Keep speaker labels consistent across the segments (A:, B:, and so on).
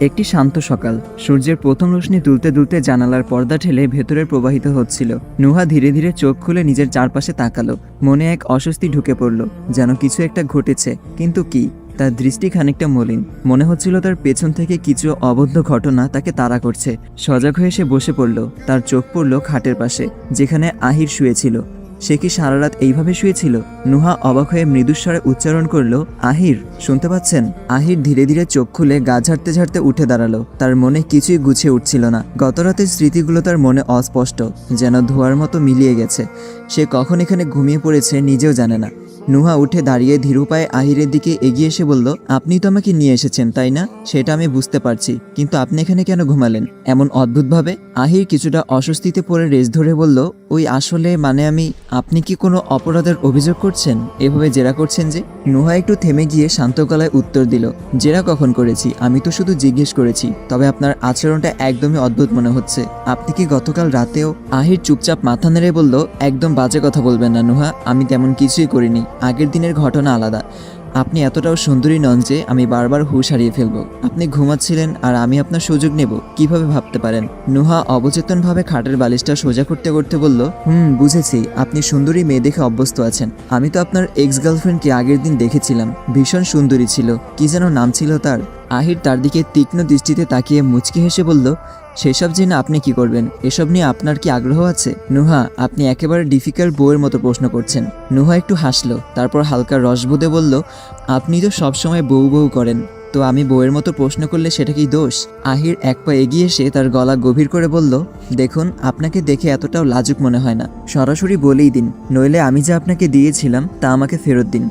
A: একটি শান্ত সকাল। সূর্যের প্রথম রশ্মি দুলতে দুলতে জানালার পর্দা ঠেলে ভেতরে প্রবাহিত হচ্ছিল। নুহা ধীরে ধীরে চোখ খুলে নিজের চারপাশে তাকালো। মনে এক অস্বস্তি ঢুকে পড়ল, যেন কিছু একটা ঘটেছে। কিন্তু কি? তার দৃষ্টি খানিকটা মলিন। মনে হচ্ছিল তার পেছন থেকে কিছু অবদ্ধ ঘটনা তাকে তাড়া করছে। সজাগ হয়ে সে বসে পড়ল। তার চোখ পড়ল খাটের পাশে, যেখানে আহির শুয়েছিল। সে কি সারা রাত এইভাবে শুয়েছিল? নুহা অবাক হয়ে মৃদুস্বরে উচ্চারণ করল, আহির, শুনতে পাচ্ছেন? আহির ধীরে ধীরে চোখ খুলে গা ঝাড়তে ঝাড়তে উঠে দাঁড়াল। তার মনে কিছুই গুছিয়ে উঠছিল না। গত রাতের স্মৃতিগুলো তার মনে অস্পষ্ট, যেন ধোয়ার মতো মিলিয়ে গেছে। সে কখন এখানে ঘুমিয়ে পড়েছে নিজেও জানে না। নুহা উঠে দাঁড়িয়ে ধীরু পায়ে আহিরের দিকে এগিয়ে এসে বলল, আপনি তো আমাকে নিয়ে এসেছেন, তাই না? সেটা আমি বুঝতে পারছি। কিন্তু আপনি এখানে কেন ঘুমালেন? এমন অদ্ভুতভাবে? আহির কিছুটা অস্বস্তিতে পড়ে রেস ধরে বলল, ওই আসলে মানে আমি, আপনি কি কোনো অপরাধের অভিযোগ করছেন? এভাবে জেরা করছেন যে? নুহা একটু থেমে গিয়ে শান্ত গলায় উত্তর দিল, জেরা কখন করেছি? আমি তো শুধু জিজ্ঞেস করেছি। তবে আপনার আচরণটা একদমই অদ্ভুত মনে হচ্ছে। আপনি কি গতকাল রাতেও আহির চুপচাপ মাথা নেড়ে বলল, একদম বাজে কথা বলবেন না নুহা, আমি তেমন কিছুই করিনি। আগের দিনের ঘটনা আলাদা। আপনি এতটাও সুন্দরী নন যে আমি বারবার হুশ হারিয়ে ফেলব। আপনি ঘুমাচ্ছিলেন আর আমি আপনার সুযোগ নেব। কীভাবে ভাবতে পারেন? নুহা অবচেতনভাবে খাটের বালিশটা সোজা করতে করতে বলল, হুম, বুঝেছি। আপনি সুন্দরী মেয়ে দেখে অভ্যস্ত আছেন। আমি তো আপনার এক্স গার্লফ্রেন্ডকে আগের দিন দেখেছিলাম। ভীষণ সুন্দরী ছিল। কি যেন নাম ছিল তার? আহির তার দিকে তীক্ষ্ণ দৃষ্টিতে তাকিয়ে মুচকি হেসে বলল সেসব জেনে আপনি কি করবেন? এসব নিয়ে আপনার কি আগ্রহ আছে? নুহা, আপনি একেবারে ডিফিকাল্ট বউয়ের মতো প্রশ্ন করছেন। নুহা একটু হাসলো, তারপর হালকা রসবোধে বলল, আপনি তো সবসময় বউ বউ করেন, তো আমি বউয়ের মতো প্রশ্ন করলে সেটা কি দোষ? আহির এক পা এগিয়ে এসে তার গলা গভীর করে বলল, দেখুন, আপনাকে দেখে এতটাও লাজুক মনে হয় না। সরাসরি বলেই দিন, নইলে আমি যা আপনাকে দিয়েছিলাম, তা আমাকে ফেরত দিন।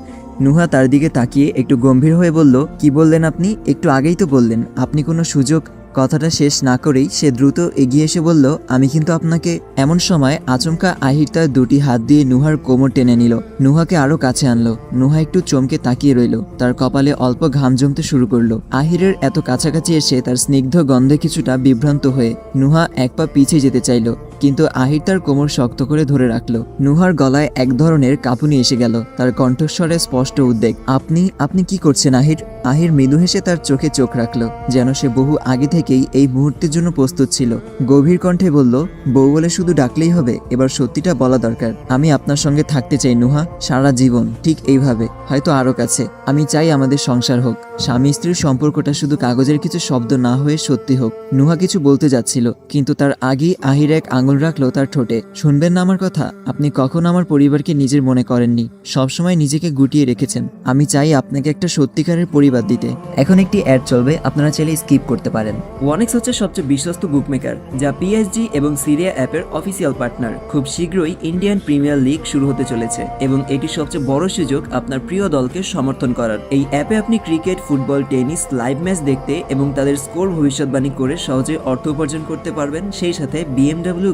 A: নুহা তার দিকে তাকিয়ে একটু গম্ভীর হয়ে বলল, কি বললেন আপনি? একটু আগেই তো বললেন, আপনি কোনো সুযোগ কথাটা শেষ না করেই সে দ্রুত এগিয়ে এসে বলল, আমি কিন্তু আপনাকে এমন সময় আচমকা আহির তার দুটি হাত দিয়ে নুহার কোমর টেনে নিল। নুহাকে আরও কাছে আনলো। নুহা একটু চমকে তাকিয়ে রইল। তার কপালে অল্প ঘাম জমতে শুরু করল। আহিরের এত কাছাকাছি এসে তার স্নিগ্ধ গন্ধে কিছুটা বিভ্রান্ত হয়ে নুহা এক পা পিছিয়ে যেতে চাইল। কিন্তু আহির তার কোমর শক্ত করে ধরে রাখল। নুহার গলায় এক ধরনের কাঁপুনি এসে গেল। তার কণ্ঠস্বরে স্পষ্ট উদ্বেগ। আপনি আপনি কি করছেন আহির? আহির মৃদু হেসে তার চোখে চোখ রাখল, যেন সে বহু আগে থেকেই এই মুহূর্তের জন্য প্রস্তুত ছিল। গভীর কণ্ঠে বলল, বউ বলে শুধু ডাকলেই হবে, এবার সত্যিটা বলা দরকার। আমি আপনার সঙ্গে থাকতে চাই, নুহা, সারা জীবন, ঠিক এইভাবে। হয়তো আরও কাছে। আমি চাই আমাদের সংসার হোক। স্বামী স্ত্রীর সম্পর্কটা শুধু কাগজের কিছু শব্দ না হয়ে সত্যি হোক। নুহা কিছু বলতে যাচ্ছিল, কিন্তু তার আগেই আহির এক আঙুল রাখল তার ঠোঁটে। শুনবেন না আমার কথা, আপনি কখনো আমার পরিবারকে নিজের মনে করেননি। সবসময় নিজেকে গুটিয়ে রেখেছেন। আমি চাই আপনাকে একটা সত্যিকারের পরিবার দিতে। এখন একটি অ্যাড চলবে, আপনারা চাইলে স্কিপ করতে পারেন। ওয়ানেক্স হচ্ছে সবচেয়ে বিশ্বস্ত বুকমেকার যা পিএসজি এবং সিরিয়া অ্যাপের অফিসিয়াল পার্টনার খুব শীঘ্রই ইন্ডিয়ান প্রিমিয়ার লিগ শুরু হতে চলেছে এবং এটি সবচেয়ে বড় সুযোগ আপনার প্রিয় দলকে সমর্থন করার। এই অ্যাপে আপনি cricket football tennis live match দেখতে এবং তাদের স্কোর ভবিষ্যৎবাণী করে সহজে অর্থ উপার্জন করতে পারবেন। সেই সাথে বিএমডব্লিউ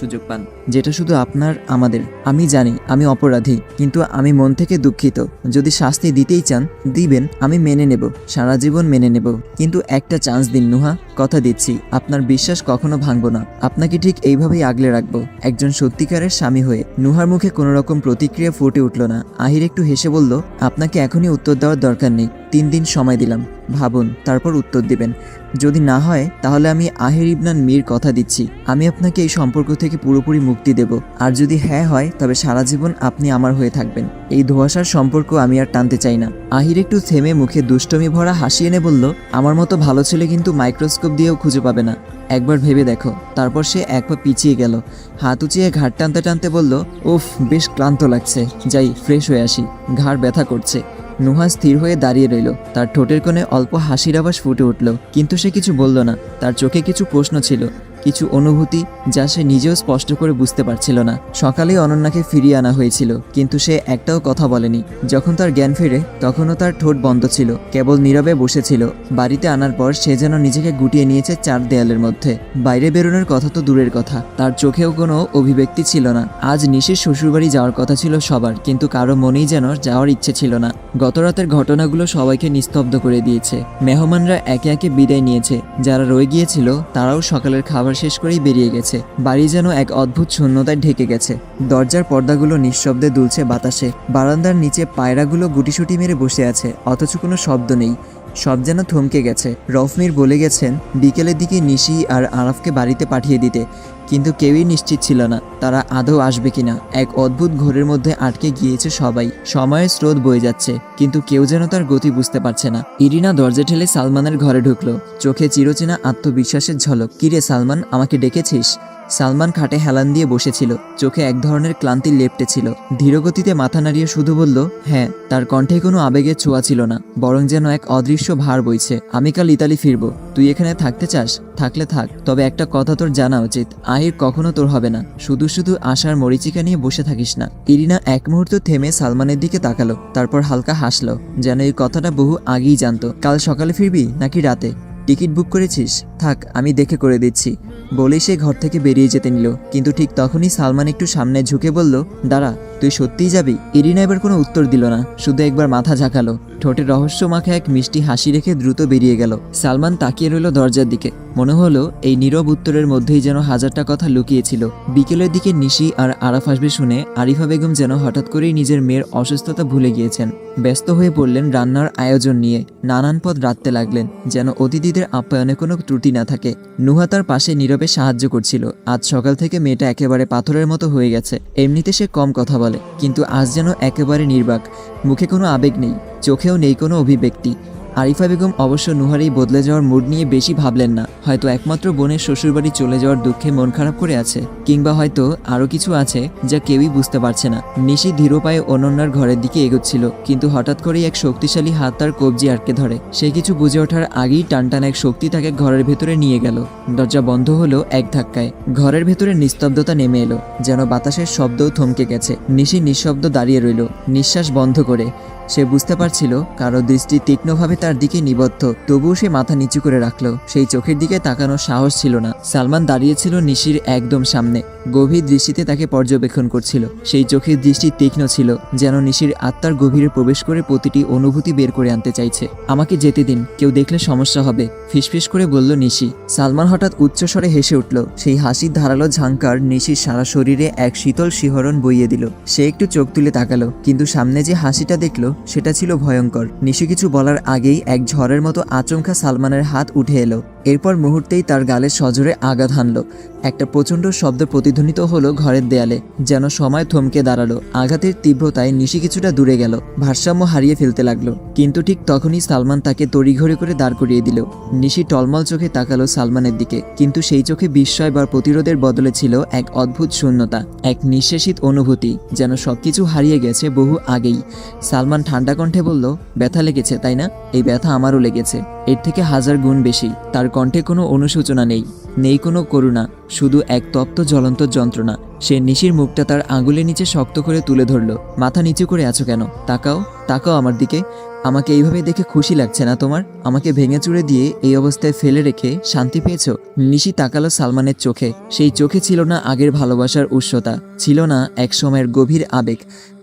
A: সুযোগ পান, যেটা শুধু আপনার, আমাদের। আমি জানি, আমি অপরাধী, কিন্তু আমি মন থেকে দুঃখিত। যদি শাস্তি দিতেই চান, দিবেন, আমি মেনে নেব, সারা জীবন মেনে নেব। কিন্তু একটা চান্স দিন, নুহা, কথা দিচ্ছি, আপনার বিশ্বাস কখনো ভাঙবো না। আপনাকে ঠিক এইভাবেই আগলে রাখব, একজন সত্যিকারের স্বামী হয়ে। নুহার মুখে কোনো রকম প্রতিক্রিয়া ফুটে উঠল না। আহির একটু হেসে বলল, আপনাকে এখনই উত্তর দেওয়ার দরকার নেই। তিন দিন সময় দিলাম। ভাবুন, তারপর উত্তর দিবেন। যদি না হয়, তাহলে আমি আহির ইবনান মীর কথা দিচ্ছি। আমি আপনাকে এই সম্পর্ক থেকে পুরোপুরি মুক্তি দেব। আর যদি হ্যাঁ হয়, তবে সারা জীবন আপনি আমার হয়ে থাকবেন। এই ধোয়াশার সম্পর্ক আমি আর টানতে চাই না। আহির একটু থেমে মুখে দুষ্টমি ভরা হাসি এনে বলল, আমার মতো ভালো ছেলে কিন্তু মাইক্রোস্কোপ দিয়েও খুঁজে পাবে না। একবার ভেবে দেখো। তারপর সে এক পা পিছিয়ে গেল। হাত উঁচিয়ে ঘাট টানতে টানতে বলল, উফ, বেশ ক্লান্ত লাগছে। যাই, ফ্রেশ হয়ে আসি। ঘাড় ব্যথা করছে। নুহা স্থির হয়ে দাঁড়িয়ে রইল। তার ঠোঁটের কোণে অল্প হাসির আবাস ফুটে উঠল, কিন্তু সে কিছু বলল না। তার চোখে কিছু প্রশ্ন ছিল। কিছু অনুভূতি যা সে নিজেও স্পষ্ট করে বুঝতে পারছিল না। সকালেই অনন্যাকে ফিরিয়ে আনা হয়েছিল, কিন্তু সে একটাও কথা বলেনি। যখন তার জ্ঞান ফেরে, তখনও তার ঠোঁট বন্ধ ছিল, কেবল নীরবে বসেছিল। বাড়িতে আনার পর সে যেন নিজেকে গুটিয়ে নিয়েছে চার দেয়ালের মধ্যে। বাইরে বেরোনোর কথা তো দূরের কথা, তার চোখেও কোনো অভিব্যক্তি ছিল না। আজ নিশির শ্বশুরবাড়ি যাওয়ার কথা ছিল সবার, কিন্তু কারও মনেই যেন যাওয়ার ইচ্ছে ছিল না। গতরাতের ঘটনাগুলো সবাইকে নিস্তব্ধ করে দিয়েছে। মেহমানরা একে একে বিদায় নিয়েছে। যারা রয়ে গিয়েছিল, তারাও সকালের খাবার শেষ করেই বেরিয়ে গেছে। বাড়ি যেন এক অদ্ভুত শূন্যতায় ঢেকে গেছে। দরজার পর্দাগুলো নিঃশব্দে দুলছে বাতাসে। বারান্দার নিচে পায়রাগুলো গুটিসুটি মেরে বসে আছে, অথচ কোনো শব্দ নেই। সব যেন থমকে গেছে। রফমির বলে গেছেন, বিকেলের দিকে নিশি আর আরাফকে বাড়িতে পাঠিয়ে দিতে। কিন্তু কেউই নিশ্চিত ছিল না, তারা আদৌ আসবে কিনা। এক অদ্ভুত ঘোরের মধ্যে আটকে গিয়েছে সবাই। সময়ের স্রোত বয়ে যাচ্ছে, কিন্তু কেউ যেন তার গতি বুঝতে পারছে না। ইরিনা দরজা ঠেলে সালমানের ঘরে ঢুকলো। চোখে চিরচেনা আত্মবিশ্বাসের ঝলক। কিরে সালমান, আমাকে ডেকেছিস? সালমান খাটে হেলান দিয়ে বসেছিল। চোখে এক ধরনের ক্লান্তি লেপটে ছিল ধীরগতিতে মাথা নাড়িয়ে শুধু বলল হ্যাঁ তার কণ্ঠে কোনো আবেগের ছোঁয়া ছিল না, বরং যেন এক অদৃশ্য ভার বইছে। আমি কাল ইতালি ফিরবো। তুই এখানে থাকতে চাস? থাকলে থাক, তবে একটা কথা তোর জানা উচিত। আহির কখনো তোর হবে না। শুধু শুধু আশার মরিচিকা নিয়ে বসে থাকিস না। ইরিনা এক মুহূর্ত থেমে সালমানের দিকে তাকালো, তারপর হালকা হাসলো, যেন এই কথাটা বহু আগেই জানতো। কাল সকালে ফিরবি নাকি রাতে? টিকিট বুক করেছিস? থাক, আমি দেখে করে দিচ্ছি। বলেই সে ঘর থেকে বেরিয়ে যেতে নিল। কিন্তু ঠিক তখনই সালমান একটু সামনে ঝুঁকে বলল, দাঁড়া তুই সত্যিই যাবি? ইরিনা এবার কোনো উত্তর দিল না। শুধু একবার মাথা ঝাঁকালো। ঠোঁটে রহস্য মাখা এক মিষ্টি হাসি রেখে দ্রুত বেরিয়ে গেল। সালমান তাকিয়ে রইল দরজার দিকে। মনে হলো, এই নীরব উত্তরের মধ্যেই যেন হাজারটা কথা লুকিয়েছিল। বিকেলের দিকে নিশি আর আরাফ আসবে শুনে আরিফা বেগম যেন হঠাৎ করেই নিজের মেয়ের অসুস্থতা ভুলে গিয়েছেন। ব্যস্ত হয়ে পড়লেন রান্নার আয়োজন নিয়ে। নানান পদ রাঁধতে লাগলেন, যেন অতিথিদের আপ্যায়নে কোনো ত্রুটি না থাকে। নুহা তার পাশে নীরবে সাহায্য করছিল। আজ সকাল থেকে মেয়েটা একেবারে পাথরের মতো হয়ে গেছে। এমনিতে সে কম কথা বলে। কিন্তু আজ যেন একেবারে নির্বাক। মুখে কোনো আবেগ নেই চোখেও নেই কোনো অভিব্যক্তি। আরিফা বেগম অবশ্য নুহার এই বদলে যাওয়ার মুড নিয়ে বেশি ভাবলেন না। হয়তো একমাত্র বোনের শ্বশুরবাড়ি চলে যাওয়ার দুঃখে মন খারাপ করে আছে, কিংবা হয়তো আরও কিছু আছে যা কেউই বুঝতে পারছে না। নিশি ধীর পায়ে অনন্যার ঘরের দিকে এগোচ্ছিল, কিন্তু হঠাৎ করেই এক শক্তিশালী হাত তার কবজি আটকে ধরে। সে কিছু বুঝে ওঠার আগেই টানটান এক শক্তি তাকে ঘরের ভেতরে নিয়ে গেল। দরজা বন্ধ হলো এক ধাক্কায়। ঘরের ভেতরে নিস্তব্ধতা নেমে এলো, যেন বাতাসের শব্দও থমকে গেছে। নিশি নিঃশব্দ দাঁড়িয়ে রইল, নিঃশ্বাস বন্ধ করে। সে বুঝতে পারছিল কারও দৃষ্টি তীক্ষ্ণভাবে তার দিকে নিবদ্ধ, তবুও সে মাথা নিচু করে রাখল। সেই চোখের দিকে তাকানোর সাহস ছিল না। সালমান দাঁড়িয়েছিল নিশির একদম সামনে। গভীর দৃষ্টিতে তাকে পর্যবেক্ষণ করছিল। সেই চোখের দৃষ্টি তীক্ষ্ণ ছিল, যেন নিশির আত্মার গভীরে প্রবেশ করে প্রতিটি অনুভূতি বের করে আনতে চাইছে। আমাকে যেতে দিন, কেউ দেখলে সমস্যা হবে, ফিসফিস করে বলল নিশি। সালমান হঠাৎ উচ্চস্বরে হেসে উঠল। সেই হাসির ধারালো ঝাঙ্কার নিশির সারা শরীরে এক শীতল শিহরণ বইয়ে দিল। সে একটু চোখ তুলে তাকালো, কিন্তু সামনে যে হাসিটা দেখল সেটা ছিল ভয়ঙ্কর। নিশি কিছু বলার আগেই এক ঝড়ের মতো আচমকা সালমানের হাত উঠে এলো। এরপর মুহূর্তেই তার গালে সজোরে আঘাত হানল। একটা প্রচণ্ড শব্দ প্রতিধ্বনিত হলো ঘরের দেয়ালে, যেন সময় থমকে দাঁড়াল। আঘাতের তীব্রতায় নিশি কিছুটা দূরে গেল। ভারসাম্য হারিয়ে ফেলতে লাগল। কিন্তু ঠিক তখনই সালমান তাকে তড়িঘড়ি করে দাঁড় করিয়ে দিল। নিশি টলমল চোখে তাকালো সালমানের দিকে। কিন্তু সেই চোখে বিস্ময় বা প্রতিরোধের বদলে ছিল এক অদ্ভুত শূন্যতা, এক নিঃশেষিত অনুভূতি, যেন সবকিছু হারিয়ে গেছে বহু আগেই। সালমান ঠান্ডা কণ্ঠে বলল, ব্যথা লেগেছে, তাই না? এই ব্যথা আমারও লেগেছে। এর থেকে হাজার গুণ বেশি। তার কণ্ঠে কোনো অনুশোচনা নেই। নেই কোনো করুণা। শুধু এক তপ্ত জ্বলন্ত যন্ত্রণা। সে নিশির মুখটা তার আঙুলের নিচে শক্ত করে তুলে ধরল। মাথা নিচু করে আছো কেন? তাকাও। তাকাও আমার দিকে। আমাকে এইভাবে দেখে খুশি লাগছে না তোমার? আমাকে ভেঙে চুড়ে দিয়ে এই অবস্থায় ফেলে রেখে শান্তি পেয়েছ? নিশি তাকালো সালমানের চোখে। সেই চোখে ছিল না আগের ভালোবাসার উষ্ণতা, ছিল না এক সময়ের গভীর আবেগ,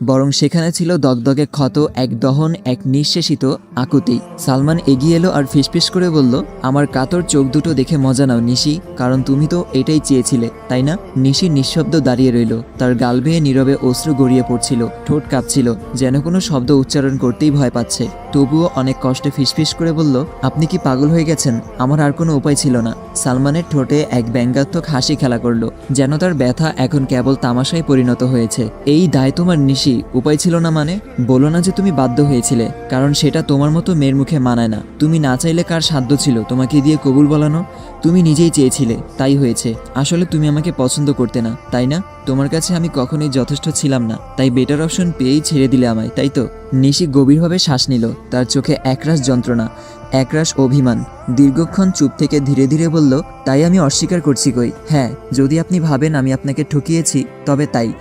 A: বরং সেখানে ছিল দগদগে ক্ষত, এক দহন, এক নিঃশেষিত আকুতি। সালমান এগিয়ে এলো আর ফিসফিস করে বলল, আমার কাতর চোখ দুটো দেখে মজা নাও নিশি, কারণ তুমি তো এটাই চেয়েছিলে, তাই না? নিশি নিঃশব্দ দাঁড়িয়ে রইল। তার গাল বেয়ে নীরবে অশ্রু গড়িয়ে পড়ছিল, ঠোঁট কাঁপছিল, যেন কোনো শব্দ উচ্চারণ করতেই ভয় পাচ্ছে। তবুও অনেক কষ্টে ফিসফিস করে বলল, আপনি কি পাগল হয়ে গেছেন? আমার আর কোনো উপায় ছিল না। সালমানের ঠোঁটে এক ব্যঙ্গাত্মক হাসি খেলা করল, যেন তার ব্যথা এখন কেবল তামাশায় পরিণত হয়েছে। এই দায় তোমার নিশি, উপায় ছিল না মানে? বলো না যে তুমি বাধ্য হয়েছিলে, কারণ সেটা তোমার মতো মেয়ের মুখে মানায় না। তুমি না চাইলে কার সাধ্য ছিল? তোমাকে দিয়ে কবুল বলানো? তুমি নিজেই চেয়েছিলে, তাই হয়েছে। আসলে তুমি আমাকে পছন্দ করতে না, তাই না? তোমার কাছে আমি কখনোই যথেষ্ট ছিলাম না, তাই বেটার অপশন পেয়েই ছেড়ে দিলে আমায়, তাই তো? নিশি গভীরভাবে শ্বাস নিল। তার চোখে একরাশ যন্ত্রণা, একরাশ অভিমান। দীর্ঘক্ষণ চুপ থেকে ধীরে ধীরে বলল, তাই আমি অস্বীকার করছি কই? হ্যাঁ যদি আপনি ভাবেন আমি আপনাকে ঠকিয়েছি, তবে তাই।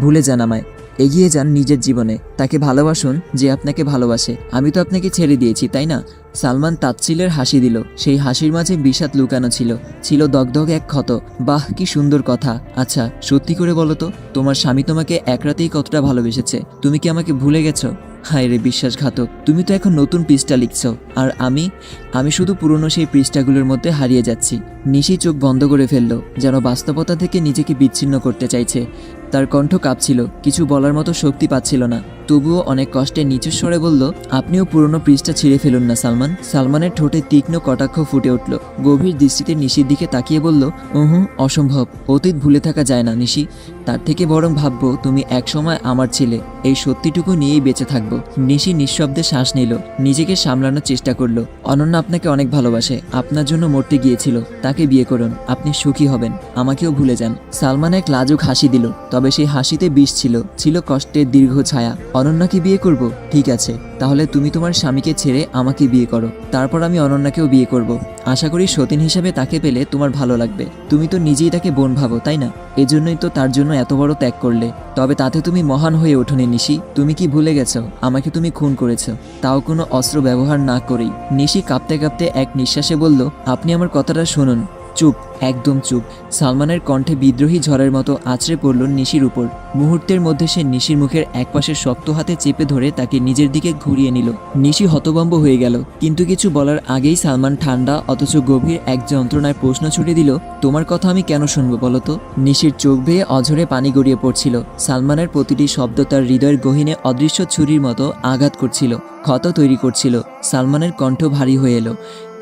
A: ভুলে যান আমায়। এগিয়ে যান নিজের জীবনে। তাকে ভালোবাসুন যে আপনাকে ভালোবাসে। আমি তো আপনাকে ছেড়ে দিয়েছি, তাই না? সালমান তাচ্ছিলের হাসি দিল। সেই হাসির মাঝে বিষাদ লুকানো ছিল। ছিল দগদগ এক ক্ষত। বাহ, কি সুন্দর কথা। আচ্ছা সত্যি করে বলো তো, তোমার স্বামী তোমাকে এক রাতেই কতটা ভালোবেসেছে? তুমি কি আমাকে ভুলে গেছো? হায় রে বিশ্বাসঘাতক, তুমি তো এখন নতুন পৃষ্ঠা লিখছ। আর আমি? আমি শুধু পুরনো সেই পৃষ্ঠাগুলোর মধ্যে হারিয়ে যাচ্ছি। নিশি চোখ বন্ধ করে ফেলল, যেন বাস্তবতা থেকে নিজেকে বিচ্ছিন্ন করতে চাইছে। তার কণ্ঠ কাঁপছিল, কিছু বলার মতো শক্তি পাচ্ছিল না। তবুও অনেক কষ্টে নিচু স্বরে বলল, আপনিও পুরনো পৃষ্ঠা ছিঁড়ে ফেলুন না, সালমান। সালমানের ঠোঁটে তীক্ষ্ণ কটাক্ষ ফুটে উঠল। গভীর দৃষ্টিতে নিশির দিকে তাকিয়ে বলল, উহু, অসম্ভব। অতীত ভুলে থাকা যায় না, নিশি। তার থেকে বরং ভাববো, তুমি একসময় আমার ছিলে। এই সত্যিটুকু নিয়েই বেঁচে থাকব। নিশি নিঃশব্দে শ্বাস নিল, নিজেকে সামলানোর চেষ্টা করল। অনন্য আপনাকে অনেক ভালোবাসে, আপনার জন্য মরতে গিয়েছিল, তাকে বিয়ে করুন, আপনি সুখী হবেন, আমাকেও ভুলে যান। সালমান এক লাজুক হাসি দিল তবে সেই হাসিতে বিষ ছিল ছিল কষ্টের দীর্ঘ ছায়া। অনন্যাকে বিয়ে করব? ঠিক আছে। তাহলে তুমি তোমার স্বামীকে ছেড়ে আমাকে বিয়ে করো। তারপর আমি অনন্যাকেও বিয়ে করব। আশা করি সতীন হিসাবে তাকে পেলে তোমার ভালো লাগবে। তুমি তো নিজেই তাকে বোন ভাবো, তাই না? এজন্যই তো তার জন্য এত বড় ত্যাগ করলে। তবে তাতে তুমি মহান হয়ে ওঠোনি নিশি। তুমি কি ভুলে গেছো? আমাকে তুমি খুন করেছ। তাও কোনো অস্ত্র ব্যবহার না করেই। নিশি কাঁপতে কাঁপতে এক নিঃশ্বাসে বলল, আপনি আমার কথাটা শুনুন। চুপ। একদম চুপ। সালমানের কণ্ঠে বিদ্রোহী ঝড়ের মতো আছড়ে পড়ল নিশির উপর। মুহূর্তের মধ্যে সে নিশির মুখের একপাশে শক্ত হাতে চেপে ধরে তাকে নিজের দিকে ঘুরিয়ে নিল। নিশি হতভম্ব হয়ে গেল। কিন্তু কিছু বলার আগেই সালমান ঠান্ডা, অথচ গভীর এক যন্ত্রণায় প্রশ্ন ছুটে দিল, তোমার কথা আমি কেন শুনব বলো তো? নিশির চোখ বেয়ে অঝরে পানি গড়িয়ে পড়ছিল। সালমানের প্রতিটি শব্দ তার হৃদয়ের গহীনে অদৃশ্য ছুরির মতো আঘাত করছিল, ক্ষত তৈরি করছিল। সালমানের কণ্ঠ ভারী হয়ে এলো,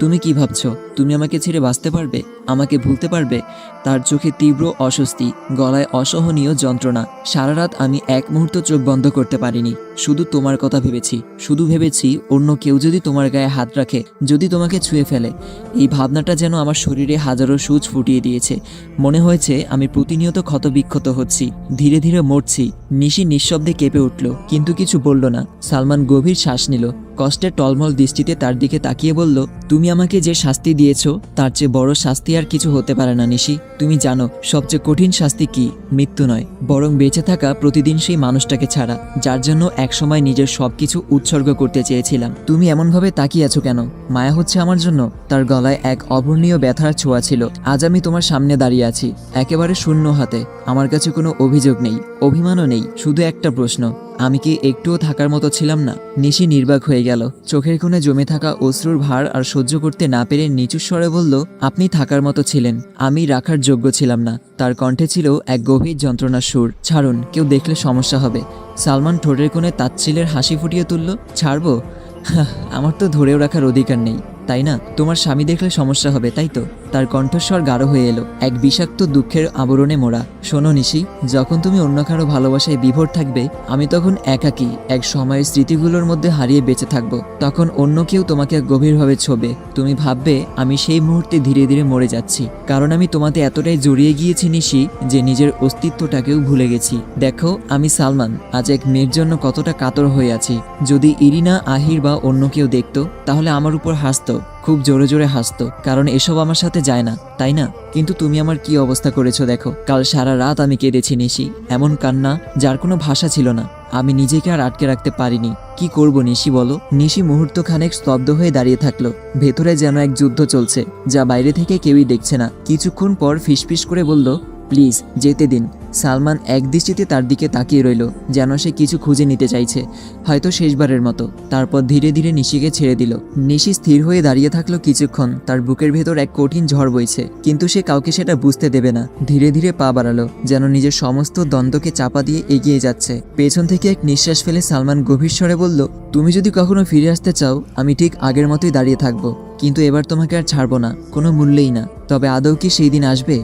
A: তুমি কি ভাবছ? তুমি আমাকে ছেড়ে বাঁচতে পারবে? আমাকে ভুলতে পারবে তার চোখে তীব্র অস্বস্তি, গলায় অসহনীয় যন্ত্রণা। সারা রাত আমি এক মুহূর্ত চোখ বন্ধ করতে পারিনি। শুধু তোমার কথা ভেবেছি। শুধু ভেবেছি অন্য কেউ যদি তোমার গায়ে হাত রাখে, যদি তোমাকে ছুঁয়ে ফেলে। এই ভাবনাটা যেন আমার শরীরে হাজারো সূচ ফুটিয়ে দিয়েছে। মনে হয়েছে আমি প্রতিনিয়ত ক্ষতবিক্ষত হচ্ছি। ধীরে ধীরে মরছি। নিশি নিঃশব্দে কেঁপে উঠল, কিন্তু কিছু বলল না। সালমান গভীর শ্বাস নিল। কষ্টের টলমল দৃষ্টিতে তার দিকে তাকিয়ে বলল, তুমি আমাকে যে শাস্তি দিয়েছ, তার চেয়ে বড় শাস্তি আর কিছু হতে পারে না, নিশি। তুমি জানো, সবচেয়ে কঠিন শাস্তি কি? মৃত্যু নয়, বরং বেঁচে থাকা প্রতিদিন সেই মানুষটাকে ছাড়া, যার জন্য একসময় নিজের সবকিছু উৎসর্গ করতে চেয়েছিলাম। তুমি এমনভাবে তাকিয়ে আছো কেন? মায়া হচ্ছে আমার জন্য? তার গলায় এক অবর্ণীয় ব্যথার ছোঁয়া ছিল। আজ আমি তোমার সামনে দাঁড়িয়ে আছি, একেবারে শূন্য হাতে। আমার কাছে কোনো অভিযোগ নেই, অভিমানও নেই, শুধু একটা প্রশ্ন। আমি কি একটুও থাকার মতো ছিলাম না? নিশি নির্বাক হয়ে গেল। চোখের কোণে জমে থাকা অশ্রুর ভার আর সহ্য করতে না পেরে নিচু স্বরে বলল, আপনি থাকার মতো ছিলেন। আমি রাখার যোগ্য ছিলাম না। তার কণ্ঠে ছিল এক গভীর যন্ত্রণার সুর। ছাড়ুন, কেউ দেখলে সমস্যা হবে। সালমান ঠোঁটের কোণে তাচ্ছিলের হাসি ফুটিয়ে তুলল, ছাড়বো? আমার তো ধরেও রাখার অধিকার নেই, তাই না? তোমার স্বামী দেখলে সমস্যা হবে, তাই তো? তার কণ্ঠস্বর গাঢ় হয়ে এলো। এক বিষাক্ত দুঃখের আবরণে মোড়া। শোনো নিশি, যখন তুমি অন্য কারও ভালোবাসায় বিভোর থাকবে, আমি তখন একাকী এক সময়ের স্মৃতিগুলোর মধ্যে হারিয়ে বেঁচে থাকব। তখন অন্য কেউ তোমাকে গভীরভাবে ছোবে। তুমি ভাববে, আমি সেই মুহূর্তে ধীরে ধীরে মরে যাচ্ছি। কারণ আমি তোমাতে এতটাই জড়িয়ে গিয়েছি নিশি, যে নিজের অস্তিত্বটাকেও ভুলে গেছি। দেখো, আমি সালমান, আজ এক মেয়ের জন্য কতটা কাতর হয়ে আছি। যদি ইরিনা, আহির বা অন্য কেউ দেখতো, তাহলে আমার উপর হাসতো। খুব জোরে জোরে হাসতো, কারণ এসব আমার সাথে যায় না, তাই না? কিন্তু তুমি আমার কি অবস্থা করেছ দেখো, কাল সারা রাত আমি কেঁদেছি নিশি, এমন কান্না যার কোনো ভাষা ছিল না, আমি নিজেকে আর আটকে রাখতে পারিনি, কি করব নিশি বলো? নিশি মুহূর্ত খানেক স্তব্ধ হয়ে দাঁড়িয়ে থাকল, ভেতরে যেন এক যুদ্ধ চলছে, যা বাইরে থেকে কেউই দেখছে না, কিছুক্ষণ পর ফিসফিস করে বলল, প্লিজ, যেতে দিন। সালমান এক দৃষ্টিতে তার দিকে তাকিয়ে রইল, যেন সে কিছু খুঁজে নিতে চাইছে। হয়তো শেষবারের মতো। তারপর ধীরে ধীরে নিশিকে ছেড়ে দিল। নিশি স্থির হয়ে দাঁড়িয়ে থাকল কিছুক্ষণ। তার বুকের ভেতর এক কঠিন ঝড় বইছে, কিন্তু সে কাউকে সেটা বুঝতে দেবে না। ধীরে ধীরে পা বাড়ালো, যেন নিজের সমস্ত দ্বন্দ্বকে চাপা দিয়ে এগিয়ে যাচ্ছে। পেছন থেকে এক নিঃশ্বাস ফেলে সালমান গভীর স্বরে বলল, তুমি যদি কখনো ফিরে আসতে চাও, আমি ঠিক আগের মতোই দাঁড়িয়ে থাকব। কিন্তু এবার তোমাকে আর ছাড়বো না, কোনো মূল্যেই না। তবে আদৌ কি সেই দিন আসবে?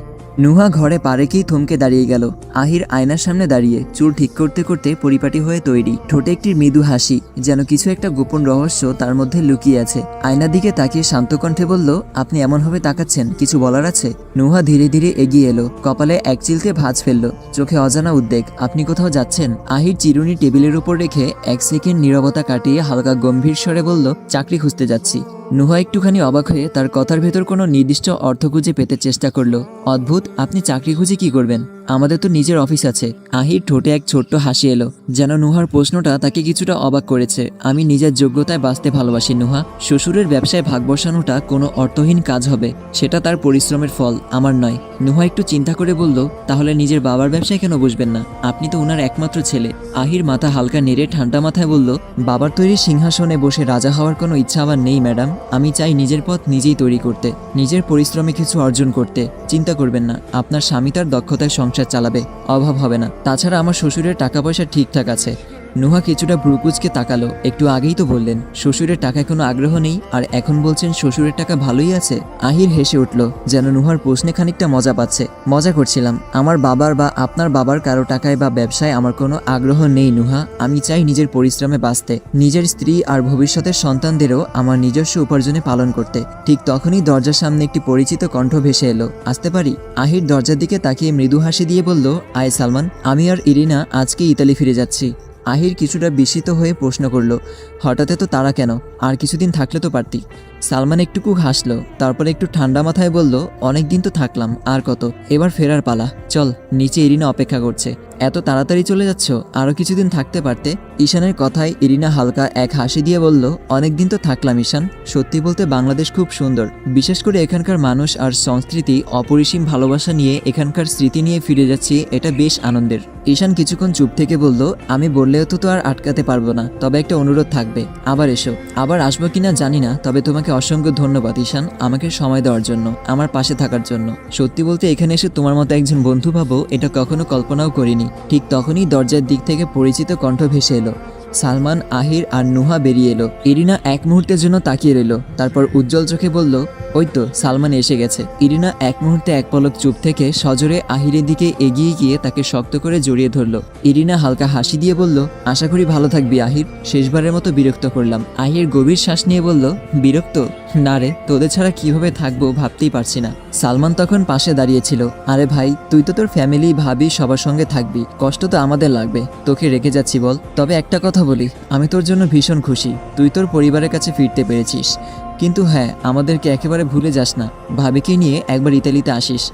A: নুহা ঘরে পারেকেই থমকে দাঁড়িয়ে গেল। আহির আয়নার সামনে দাঁড়িয়ে চুল ঠিক করতে করতে পরিপাটি হয়ে তৈরি। ঠোঁটে একটি মৃদু হাসি, যেন কিছু একটা গোপন রহস্য তার মধ্যে লুকিয়ে আছে। আয়নার দিকে তাকিয়ে শান্ত কণ্ঠে বলল, আপনি এমনভাবে তাকাচ্ছেন, কিছু বলার আছে? নুহা ধীরে ধীরে এগিয়ে এলো, কপালে এক চিলকে ভাঁজ ফেলল, চোখে অজানা উদ্বেগ, আপনি কোথাও যাচ্ছেন? আহির চিরুনি টেবিলের উপর রেখে এক সেকেন্ড নীরবতা কাটিয়ে হালকা গম্ভীর স্বরে বলল, চাকরি খুঁজতে যাচ্ছি। নুহা একটুখানি অবাক হয়ে তার কথার ভেতর কোনো নির্দিষ্ট অর্থ খুঁজে পেতে চেষ্টা করল। অদ্ভুত, আপনি চাকরি খুঁজে কি করবেন? আমাদের তো নিজের অফিস আছে। আহির ঠোঁটে এক ছোট্ট হাসি এলো, যেন নুহার প্রশ্নটা তাকে কিছুটা অবাক করেছে। আমি নিজের যোগ্যতায় বাঁচতে ভালোবাসি, নুহা। শ্বশুরের ব্যবসায় ভাগ বসানোটা কোনো অর্থহীন কাজ হবে, সেটা তার পরিশ্রমের ফল, আমার নয়। নুহা একটু চিন্তা করে বলল, তাহলে নিজের বাবার ব্যবসায় কেন বসবেন না? আপনি তো ওনার একমাত্র ছেলে। আহির মাথা হালকা নেড়ে ঠান্ডা মাথায় বলল, বাবার তৈরি সিংহাসনে বসে রাজা হওয়ার কোনো ইচ্ছা আমার নেই, ম্যাডাম। আমি চাই নিজের পথ নিজেই তৈরি করতে, নিজের পরিশ্রমে কিছু অর্জন করতে। চিন্তা করবেন না, আপনার স্বামী তার দক্ষতায় সংসার চালাবে অভাব হবে না। তাছাড়া আমার শ্বশুরের টাকা পয়সা ঠিকঠাক আছে। নুহা কিছুটা ব্রুকুচকে তাকালো। একটু আগেই তো বললেন, শ্বশুরের টাকায় কোনো আগ্রহ নেই, আর এখন বলছেন শ্বশুরের টাকা ভালোই আছে। আহির হেসে উঠল, যেন নুহার প্রশ্নে খানিকটা মজা পাচ্ছে। মজা করছিলাম, আমার বাবার বা আপনার বাবার কারও টাকায় বা ব্যবসায় আমার কোনো আগ্রহ নেই নুহা, আমি চাই নিজের পরিশ্রমে বাঁচতে। নিজের স্ত্রী আর ভবিষ্যতের সন্তানদেরও আমার নিজস্ব উপার্জনে পালন করতে। ঠিক তখনই দরজার সামনে একটি পরিচিত কণ্ঠ ভেসে এলো, আসতে পারি? আহির দরজার দিকে তাকিয়ে মৃদু হাসি দিয়ে বলল, আয় সালমান, আমি আর ইরিনা আজকে ইতালি ফিরে যাচ্ছি। আহির কিছুটা বিস্মিত হয়ে প্রশ্ন করল, হঠাৎ তো তারা কেন? আর কিছুদিন থাকলে তো পারতি। সালমান একটুকু হাসলো, তারপরে একটু ঠান্ডা মাথায় বলল অনেক দিন তো থাকলাম, আর কত? এবার ফেরার পালা। চল, নিচে ইরিনা অপেক্ষা করছে। এত তাড়াতাড়ি চলে যাচ্ছ? আরও কিছুদিন থাকতে পারতে? ঈশানের কথায় ইরিনা হালকা এক হাসি দিয়ে বলল অনেক দিন তো থাকলাম ঈশান। সত্যি বলতে বাংলাদেশ খুব সুন্দর। বিশেষ করে এখানকার মানুষ আর সংস্কৃতি অপরিসীম ভালোবাসা নিয়ে এখানকার স্মৃতি নিয়ে ফিরে যাচ্ছি, এটা বেশ আনন্দের। ঈশান কিছুক্ষণ চুপ থেকে বলল, আমি বললেও তো তো আর আটকাতে পারব না, তবে একটা অনুরোধ থাকবে। আবার এসো। আবার আসব কিনা জানি না, তবে তোমাকে অসংখ্য ধন্যবাদ ঈশান, আমাকে সময় দেওয়ার জন্য, আমার পাশে থাকার জন্য। সত্যি বলতে এখানে এসে তোমার মতো একজন বন্ধু পাবো এটা কখনো কল্পনাও করিনি। ঠিক তখনই দরজার দিক থেকে পরিচিত কণ্ঠ ভেসে এলো। সালমান, আহির আর নুহা বেরিয়ে এলো। ইরিনা এক মুহূর্তের জন্য তাকিয়ে রইল। তারপর উজ্জ্বল চোখে বলল, ওই তো, সালমান এসে গেছে। ইরিনা এক মুহূর্তে এক পলক চুপ থেকে সজোরে আহিরের দিকে এগিয়ে গিয়ে তাকে শক্ত করে জড়িয়ে ধরল। ইরিনা হালকা হাসি দিয়ে বলল, আশা করি ভালো থাকবি, আহির। শেষবারের মতো বিরক্ত করলাম। আহির গভীর শ্বাস নিয়ে বলল, বিরক্ত? না রে, তোদের ছাড়া কীভাবে থাকব ভাবতেই পারছি না। সালমান তখন পাশে দাঁড়িয়েছিল। আরে ভাই, তুই তো তোর ফ্যামিলি ভাবি, সবার সঙ্গে থাকবি। কষ্ট তো আমাদের লাগবে। তোকে রেখে যাচ্ছি বল। তবে একটা কথা বলি, আমি তোর জন্য ভীষণ খুশি। তুই তোর পরিবারের কাছে ফিরতে পেরেছিস। কিন্তু হ্যাঁ আমাদেরকে একেবারে ভুলে যাস না। ভাবিকে নিয়ে একবার ইতালিতে আসিস।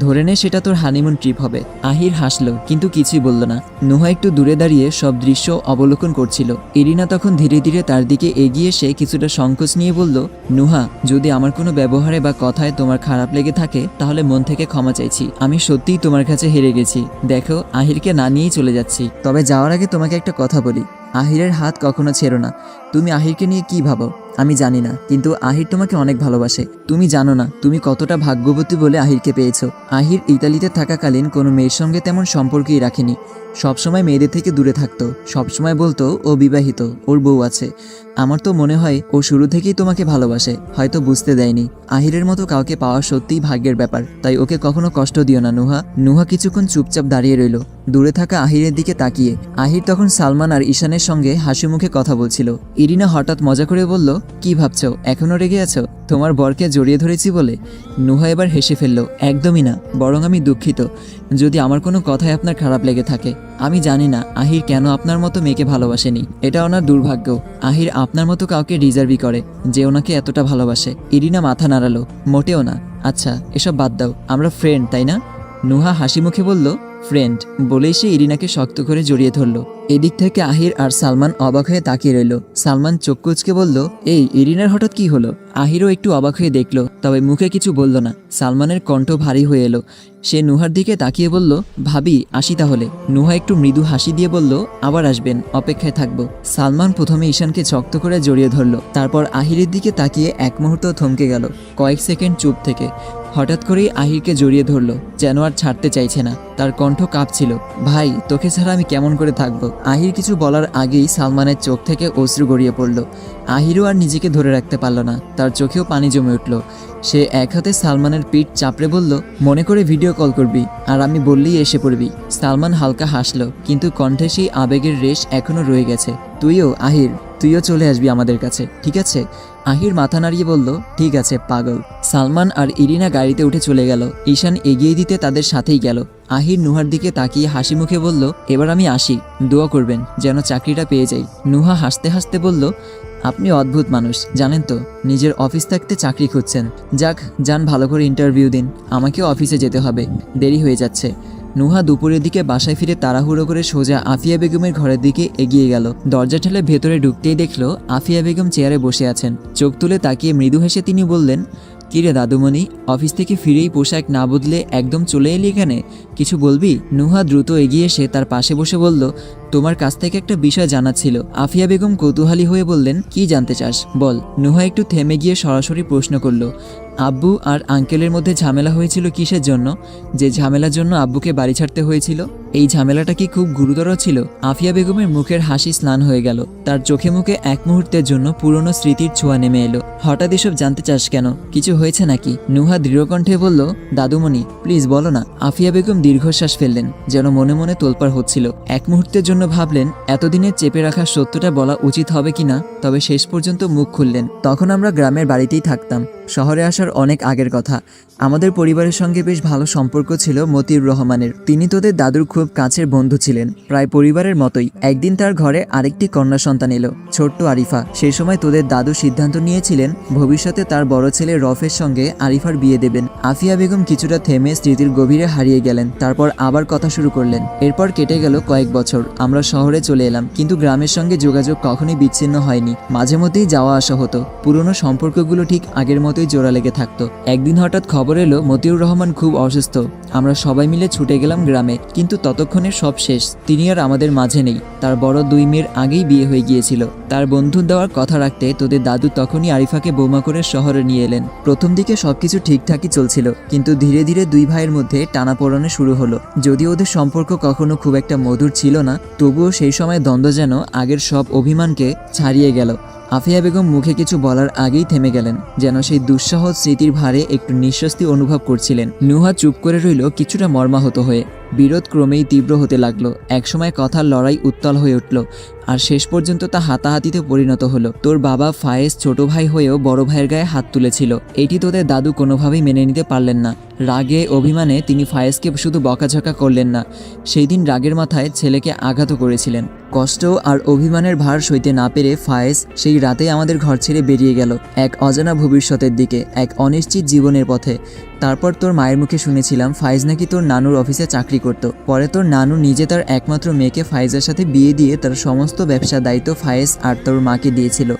A: ধরে নে সেটা তোর হানিমুন ট্রিপ হবে। আহির হাসলো, কিন্তু কিছুই বলল না। নুহা একটু দূরে দাঁড়িয়ে সব দৃশ্য অবলোকন করছিল। ইরিনা তখন ধীরে ধীরে তার দিকে এগিয়ে এসে কিছুটা সংকোচ নিয়ে বলল, নুহা, যদি আমার কোনো ব্যবহারে বা কথায় তোমার খারাপ লেগে থাকে, তাহলে মন থেকে ক্ষমা চাইছি। আমি সত্যিই তোমার কাছে হেরে গেছি। দেখো, আহিরকে না নিয়েই চলে যাচ্ছি। তবে যাওয়ার আগে তোমাকে একটা কথা বলি। আহিরের হাত কখনো ছেড়ো না। তুমি আহিরকে নিয়ে কি ভাবো? আমি জানি না, কিন্তু আহির তোমাকে অনেক ভালোবাসে। তুমি জানো না, তুমি কতটা ভাগ্যবতী বলে আহিরকে পেয়েছ। আহির ইতালিতে থাকাকালীন কোনো মেয়ের সঙ্গে তেমন সম্পর্কই রাখেনি। সবসময় মেয়েদের থেকে দূরে থাকতো। সবসময় বলতো, ও বিবাহিত, ওর বউ আছে। আমার তো মনে হয়, ও শুরু থেকেই তোমাকে ভালোবাসে, হয়তো বুঝতে দেয়নি। আহিরের মতো কাউকে পাওয়া সত্যিই ভাগ্যের ব্যাপার, তাই ওকে কখনো কষ্ট দিও না, নুহা। নুহা কিছুক্ষণ চুপচাপ দাঁড়িয়ে রইল। দূরে থাকা আহিরের দিকে তাকিয়ে, আহির তখন সালমান আর ঈশানের সঙ্গে হাসি মুখে কথা বলছিল। ইরিনা হঠাৎ মজা করে বলল, কি ভাবছ, এখনও রেগে আছো? তোমার বরকে জড়িয়ে ধরেছি বলে? নুহা এবার হেসে ফেলল, একদমই না, বরং আমি দুঃখিত। যদি আমার কোনো কথায় আপনার খারাপ লেগে থাকে আমি জানি না, আহির কেন আপনার মতো মেয়েকে ভালোবাসেনি। এটা ওনার দুর্ভাগ্য। আহির আপনার মতো কাউকে রিজার্ভই করে, যে ওনাকে এতটা ভালোবাসে। ইরিনা মাথা নাড়ালো। মোটেও না। আচ্ছা এসব বাদ দাও। আমরা ফ্রেন্ড তাই না? নুহা হাসি মুখে বলল ফ্রেন্ড বলেই সে ইরিনাকে শক্ত করে জড়িয়ে ধরল। এদিক থেকে আহির আর সালমান অবাক হয়ে তাকিয়ে রইল। সালমান চোখ কুচকে বলল, এই, ইরিনার হঠাৎ কি হলো? আহিরও একটু অবাক হয়ে দেখল, তবে মুখে কিছু বলল না। সালমানের কণ্ঠ ভারী হয়ে এলো। সে নুহার দিকে তাকিয়ে বলল, ভাবি, আসি তাহলে। নুহা একটু মৃদু হাসি দিয়ে বলল, আবার আসবেন, অপেক্ষায় থাকব। সালমান প্রথমে ঈশানকে শক্ত করে জড়িয়ে ধরল। তারপর আহিরের দিকে তাকিয়ে এক মুহূর্ত থমকে গেল, কয়েক সেকেন্ড চুপ থেকে। হঠাৎ করেই আহিরকে জড়িয়ে ধরল, যেন আর ছাড়তে চাইছে না। তার কণ্ঠ কাঁপছিল। ভাই, তোকে ছাড়া আমি কেমন করে থাকব? আহির কিছু বলার আগেই সালমানের চোখ থেকে অশ্রু গড়িয়ে পড়ল। আহিরও আর নিজেকে ধরে রাখতে পারল না। তার চোখেও পানি জমে উঠল। সে এক হাতে সালমানের পিঠ চাপড়ে বলল, মনে করে ভিডিও কল করবি, আর আমি বললেই এসে পড়বি। সালমান হালকা হাসলো, কিন্তু কণ্ঠে সেই আবেগের রেশ এখনও রয়ে গেছে। তুইও, আহির, তুইও চলে আসবি আমাদের কাছে, ঠিক আছে? আহির মাথা নাড়িয়ে বলল, ঠিক আছে, পাগল। সালমান আর ইরিনা গাড়িতে উঠে চলে গেল। ঈশান এগিয়ে দিতে তাদের সাথেই গেল। আহির নুহার দিকে তাকিয়ে হাসি মুখে বলল, এবার আমি আসি, দোয়া করবেন, যেন চাকরিটা পেয়ে যাই। নুহা হাসতে হাসতে বলল, আপনি অদ্ভুত মানুষ, জানেন তো, নিজের অফিস থাকতে চাকরি খুঁজছেন। যাক, যান ভালো করে ইন্টারভিউ দিন, আমাকেও অফিসে যেতে হবে, দেরি হয়ে যাচ্ছে। নুহা দুপুরের দিকে বাসায় ফিরে তাড়াহুড়ো করে সোজা আফিয়া বেগমের ঘরের দিকে এগিয়ে গেল। দরজা ঠেলে ভেতরে ঢুকতেই দেখল আফিয়া বেগম চেয়ারে বসে আছেন। চোখ তুলে তাকিয়ে মৃদু হেসে তিনি বললেন কিরে দাদুমণি, অফিস থেকে ফিরেই পোশাক না বদলে একদম চলে এলি এখানে? কিছু বলবি? নুহা দ্রুত এগিয়ে এসে তার পাশে বসে বলল, তোমার কাছ থেকে একটা বিষয় জানার ছিল। আফিয়া বেগম কৌতূহলী হয়ে বললেন, কি জানতে চাস? বল। নুহা একটু থেমে গিয়ে সরাসরি প্রশ্ন করল আব্বু আর আঙ্কেলের মধ্যে ঝামেলা হয়েছিল কিসের জন্য? যে ঝামেলার জন্য আব্বুকে বাড়ি ছাড়তে হয়েছিল? এই ঝামেলাটা কি খুব গুরুতর ছিল? আফিয়া বেগমের মুখের হাসি স্নান হয়ে গেল। তার চোখে মুখে এক মুহূর্তের জন্য পুরনো স্মৃতির ছোঁয়া নেমে এলো। হঠাৎ এসব জানতে চাস কেন? কিছু হয়েছে নাকি? নুহা দৃঢ়কণ্ঠে বলল, দাদুমণি প্লিজ বলো না। আফিয়া বেগম দীর্ঘশ্বাস ফেললেন, যেন মনে মনে তোলপাড় হচ্ছিল। এক মুহূর্তের জন্য ভাবলেন এতদিনে চেপে রাখা সত্যটা বলা উচিত হবে কিনা? তবে শেষ পর্যন্ত মুখ খুললেন। তখন আমরা গ্রামের বাড়িতেই থাকতাম। শহরে আসার অনেক আগের কথা। আমাদের পরিবারের সঙ্গে বেশ ভালো সম্পর্ক ছিল মতিউর রহমানের। তিনি তোদের দাদুর খুব কাছের বন্ধু ছিলেন, প্রায় পরিবারের মতোই। একদিন তার ঘরে আরেকটি কন্যা সন্তান এলো, ছোট্ট আরিফা। সেই সময় তোদের দাদু সিদ্ধান্ত নিয়েছিলেন, ভবিষ্যতে তার বড় ছেলে রফের সঙ্গে আরিফার বিয়ে দেবেন। আফিয়া বেগম কিছুটা থেমে স্মৃতির গভীরে হারিয়ে গেলেন, তারপর আবার কথা শুরু করলেন। এরপর কেটে গেল কয়েক বছর, আমরা শহরে চলে এলাম, কিন্তু গ্রামের সঙ্গে যোগাযোগ কখনোই বিচ্ছিন্ন হয়নি। মাঝে মধ্যেই যাওয়া আসা হতো। পুরনো সম্পর্কগুলো ঠিক আগের মতোই জোড়া লেগে থাকতো। একদিন হঠাৎ খবর এলো, মতিউর রহমান খুব অসুস্থ। আমরা সবাই মিলে ছুটে গেলাম গ্রামে, কিন্তু ততক্ষণে সব শেষ। তিনি আর আমাদের মাঝে নেই। তার বড় দুই মেয়ের আগেই বিয়ে হয়ে গিয়েছিল। তার বন্ধুর দেওয়ার কথা রাখতে তোদের দাদু তখনই আরিফাকে বোমা করে শহরে নিয়ে এলেন। প্রথম দিকে সবকিছু ঠিকঠাকই চলছিল, কিন্তু ধীরে ধীরে দুই ভাইয়ের মধ্যে টানাপোড়েনে শুরু হলো। যদিও ওদের সম্পর্ক কখনো খুব একটা মধুর ছিল না, তবুও সেই সময় দ্বন্দ্ব যেন আগের সব অভিমানকে ছাড়িয়ে গেল। আফিয়া বেগম মুখে কিছু বলার আগেই থেমে গেলেন, যেন সেই দুঃসহ স্মৃতির ভারে একটু নিঃস্বস্তি অনুভব করছিলেন। নুহা চুপ করে রইল, কিছুটা মর্মাহত হয়ে। বিরোধ ক্রমেই তীব্র হতে লাগল। একসময় কথার লড়াই উত্তল হয়ে উঠল, আর শেষ পর্যন্ত তা হাতাহাতিতে পরিণত হলো। তোর বাবা ফায়েজ ছোট ভাই হয়েও বড় ভাইয়ের গায়ে হাত তুলেছিল। এটি তোদের দাদু কোনোভাবেই মেনে নিতে পারলেন না। রাগে, অভিমানে তিনি ফায়েজকে শুধু বকাঝকা করলেন না সেই দিন রাগের মাথায় ছেলেকে আঘাতও করেছিলেন। কষ্ট আর অভিমানের ভার সইতে না পেরে ফায়েজ সেই রাতেই আমাদের ঘর ছেড়ে বেরিয়ে গেল, এক অজানা ভবিষ্যতের দিকে, এক অনিশ্চিত জীবনের পথে। তারপর তোর মায়ের মুখে শুনেছিলাম, ফায়েজ নাকি তোর নানুর অফিসে চাকরি করত। পরে তোর নানু নিজে তার একমাত্র মেয়েকে ফাইজের সাথে বিয়ে দিয়ে তার সমস্ত ব্যবসা দায়িত্ব ফায়েজ আর তোর মাকে দিয়েছিল।